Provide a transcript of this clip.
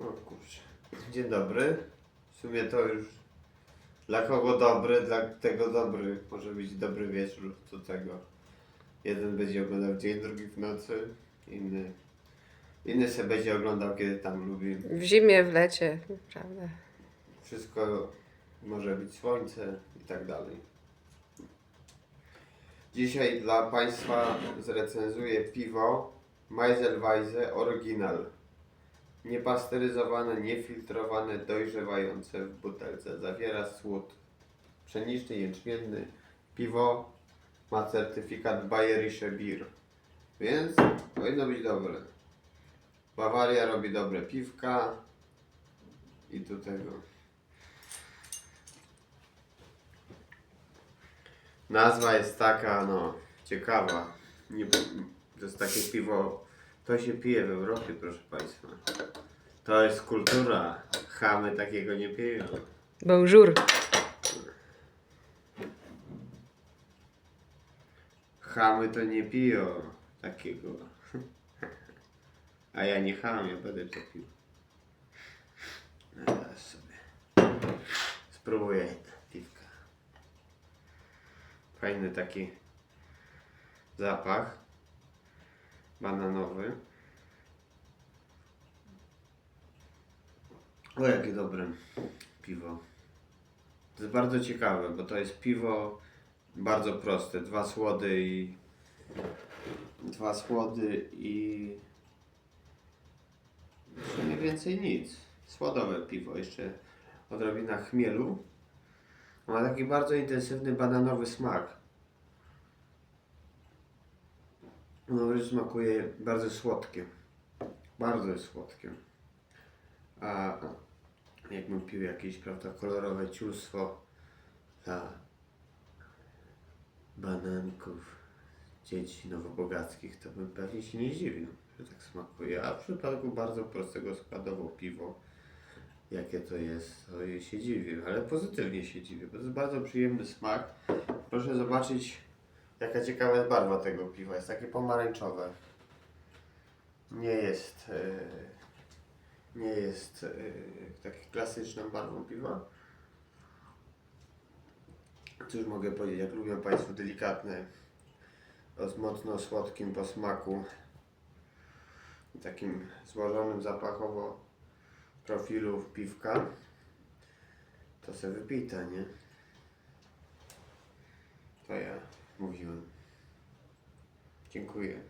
O kurczę. Dzień dobry. W sumie to już dla kogo dobry, dla tego dobry. Może być dobry wieczór do tego. Jeden będzie oglądał dzień, drugi w nocy, inny, inny sobie będzie oglądał kiedy tam lubi. W zimie, w lecie, prawda? Wszystko może być słońce i tak dalej. Dzisiaj dla Państwa zrecenzuję piwo Meiselweise Original. Niepasteryzowane, niefiltrowane, dojrzewające w butelce. Zawiera słód pszeniczny, jęczmienny. Piwo ma certyfikat Bayerische Bier. Więc powinno być dobre. Bawaria robi dobre piwka. I tu tego. Nazwa jest taka, no, ciekawa. Nie, to jest takie piwo, to się pije w Europie, proszę Państwa. To jest kultura. Chamy takiego nie piją. Bonjour. Chamy to nie piją takiego. A ja nie cham, ja będę to pił. Teraz sobie spróbuję piwka. Fajny taki zapach bananowy. O, jakie dobre piwo. To jest bardzo ciekawe, bo to jest piwo bardzo proste. Dwa słody i dwa słody i sumie więcej nic. Słodowe piwo, jeszcze odrobina chmielu. Ma taki bardzo intensywny bananowy smak. No smakuje bardzo słodkie. Bardzo jest słodkie. A jakbym pił jakieś, prawda, kolorowe ciulstwo dla bananków dzieci nowobogackich, to bym pewnie się nie zdziwił, że tak smakuje. A w przypadku bardzo prostego składowo piwo, jakie to jest, to się dziwię, ale pozytywnie się dziwię, bo to jest bardzo przyjemny smak. Proszę zobaczyć, jaka ciekawa jest barwa tego piwa. Jest takie pomarańczowe. Nie jest, e, nie jest takie klasyczną barwą piwa. Cóż mogę powiedzieć, jak lubią Państwo delikatne, o mocno słodkim posmaku i takim złożonym zapachowo profilu piwka, to se wypita, nie? To ja mówiłem. Dziękuję.